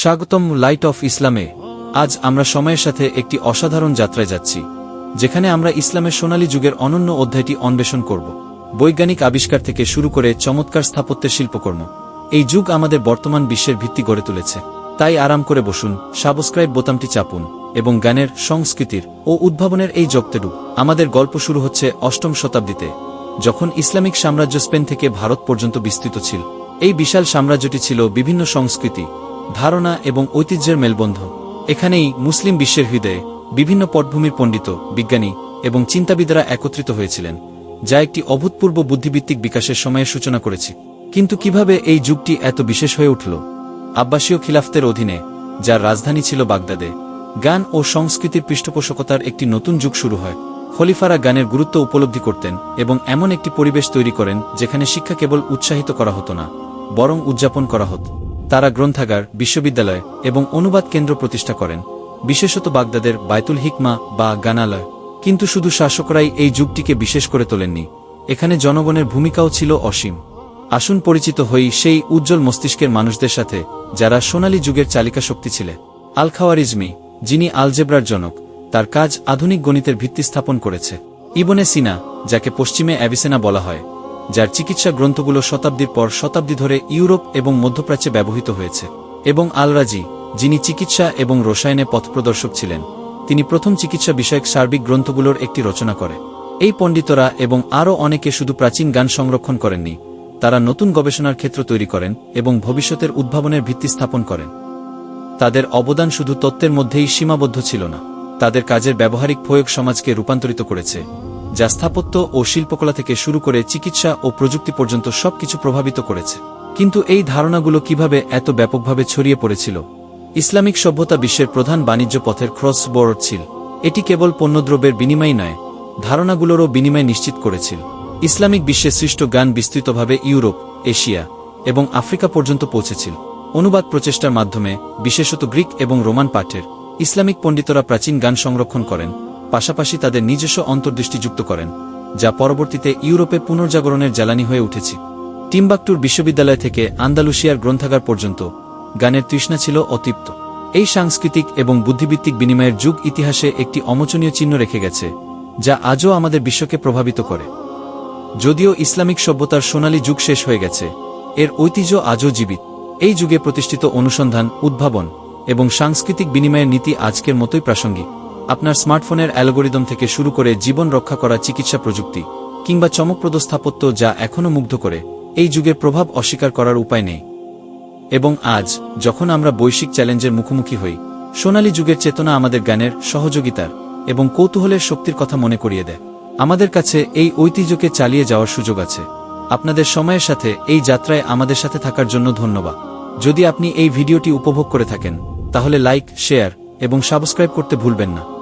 স্বাগতম light off ইসলামে। আজ আমরা সময়ের সাথে একটি অসাধারণ যাত্রায় যাচ্ছি, যেখানে আমরা ইসলামের সোনালী যুগের অনন্য অধ্যায়টি অন্বেষণ করব। বৈজ্ঞানিক আবিষ্কার থেকে শুরু করে চমৎকার স্থাপত্যের শিল্পকর্ম, এই যুগ আমাদের বর্তমান বিশ্বের ভিত্তি গড়ে তুলেছে। তাই আরাম করে বসুন, সাবস্ক্রাইব বোতামটি চাপুন, এবং গানের, সংস্কৃতির ও উদ্ভাবনের এই জগতেডু আমাদের গল্প শুরু হচ্ছে অষ্টম শতাব্দীতে, যখন ইসলামিক সাম্রাজ্য স্পেন থেকে ভারত পর্যন্ত বিস্তৃত ছিল। এই বিশাল সাম্রাজ্যটি ছিল বিভিন্ন সংস্কৃতি ধারণা এবং ঐতিহ্যের মেলবন্ধ এখানেই মুসলিম বিশ্বের হৃদয়ে বিভিন্ন পটভূমির পণ্ডিত, বিজ্ঞানী এবং চিন্তাবিদরা একত্রিত হয়েছিলেন, যা একটি অভূতপূর্ব বুদ্ধিভিত্তিক বিকাশের সময়ের সূচনা করেছে। কিন্তু কীভাবে এই যুগটি এত বিশেষ হয়ে উঠল? আব্বাসীয় খিলাফতের অধীনে, যার রাজধানী ছিল বাগদাদে, গান ও সংস্কৃতির পৃষ্ঠপোষকতার একটি নতুন যুগ শুরু হয়। খলিফারা গানের গুরুত্ব উপলব্ধি করতেন এবং এমন একটি পরিবেশ তৈরি করেন যেখানে শিক্ষা কেবল উৎসাহিত করা হতো না, বরং উদযাপন করা হতো। তারা গ্রন্থাগার, বিশ্ববিদ্যালয় এবং অনুবাদ কেন্দ্র প্রতিষ্ঠা করেন, বিশেষত বাগদাদের বায়তুল হিকমা বা গানালয়। কিন্তু শুধু শাসকরাই এই যুগটিকে বিশেষ করে তোলেননি, এখানে জনগণের ভূমিকাও ছিল অসীম। আসুন পরিচিত হই সেই উজ্জ্বল মস্তিষ্কের মানুষদের সাথে, যারা সোনালী যুগের চালিকা শক্তি ছিলে। আল খাওয়ারিজমি যিনি আলজেব্রার জনক, তার কাজ আধুনিক গণিতের ভিত্তি স্থাপন করেছে। ইবনে সিনা, যাকে পশ্চিমে অ্যাবিসেনা বলা হয় যার চিকিৎসা গ্রন্থগুলো শতাব্দীর পর শতাব্দী ধরে ইউরোপ এবং মধ্যপ্রাচ্যে ব্যবহৃত হয়েছে, এবং আলরাজি, যিনি চিকিৎসা এবং রসায়নে পথপ্রদর্শক ছিলেন, তিনি প্রথম চিকিৎসা বিষয়ক সার্বিক গ্রন্থগুলোর একটি রচনা করে। এই পণ্ডিতরা এবং আরও অনেকে শুধু প্রাচীন গান সংরক্ষণ করেননি, তারা নতুন গবেষণার ক্ষেত্র তৈরি করেন এবং ভবিষ্যতের উদ্ভাবনের ভিত্তি স্থাপন করেন। তাদের অবদান শুধু তত্ত্বের মধ্যেই সীমাবদ্ধ ছিল না, তাদের কাজের ব্যবহারিক প্রয়োগ সমাজকে রূপান্তরিত করেছে। যা স্থাপত্য ও শিল্পকলা থেকে শুরু করে চিকিৎসা ও প্রযুক্তি পর্যন্ত সবকিছু প্রভাবিত করেছে। কিন্তু এই ধারণাগুলো কীভাবে এত ব্যাপকভাবে ছড়িয়ে পড়েছিল? ইসলামিক সভ্যতা বিশ্বের প্রধান বাণিজ্য পথের ক্রস বোর্ড ছিল। এটি কেবল পণ্যদ্রব্যের বিনিময় নয়, ধারণাগুলোরও বিনিময় নিশ্চিত করেছিল। ইসলামিক বিশ্বে সৃষ্ট গান বিস্তৃতভাবে ইউরোপ, এশিয়া এবং আফ্রিকা পর্যন্ত পৌঁছেছিল। অনুবাদ প্রচেষ্টার মাধ্যমে, বিশেষত গ্রিক এবং রোমান পাঠের, ইসলামিক পণ্ডিতরা প্রাচীন গান সংরক্ষণ করেন। পাশাপাশি তাদের নিজস্ব অন্তর্দৃষ্টি যুক্ত করেন, যা পরবর্তীতে ইউরোপে পুনর্জাগরণের জ্বালানি হয়ে উঠেছে। টিম্বাকটুর বিশ্ববিদ্যালয় থেকে আন্দালুশিয়ার গ্রন্থাগার পর্যন্ত গানের তৃষ্ণা ছিল অতৃপ্ত। এই সাংস্কৃতিক এবং বুদ্ধিভিত্তিক বিনিময়ের যুগ ইতিহাসে একটি অমোচনীয় চিহ্ন রেখে গেছে, যা আজও আমাদের বিশ্বকে প্রভাবিত করে। যদিও ইসলামিক সভ্যতার সোনালী যুগ শেষ হয়ে গেছে, এর ঐতিহ্য আজও জীবিত। এই যুগে প্রতিষ্ঠিত অনুসন্ধান, উদ্ভাবন এবং সাংস্কৃতিক বিনিময়ের নীতি আজকের মতোই প্রাসঙ্গিক। আপনার স্মার্টফোনের অ্যালগোরিদম থেকে শুরু করে জীবন রক্ষা করা চিকিৎসা প্রযুক্তি, কিংবা চমকপ্রদ স্থাপত্য যা এখনও মুগ্ধ করে, এই যুগের প্রভাব অস্বীকার করার উপায় নেই। এবং আজ, যখন আমরা বৈশ্বিক চ্যালেঞ্জের মুখোমুখি হই, সোনালী যুগের চেতনা আমাদের জ্ঞানের সহযোগিতার এবং কৌতূহলের শক্তির কথা মনে করিয়ে দেয়। আমাদের কাছে এই ঐতিহ্যকে চালিয়ে যাওয়ার সুযোগ আছে। আপনাদের সময়ের সাথে এই যাত্রায় আমাদের সাথে থাকার জন্য ধন্যবাদ। যদি আপনি এই ভিডিওটি উপভোগ করে থাকেন, তাহলে লাইক, শেয়ার এবং সাবস্ক্রাইব করতে ভুলবেন না।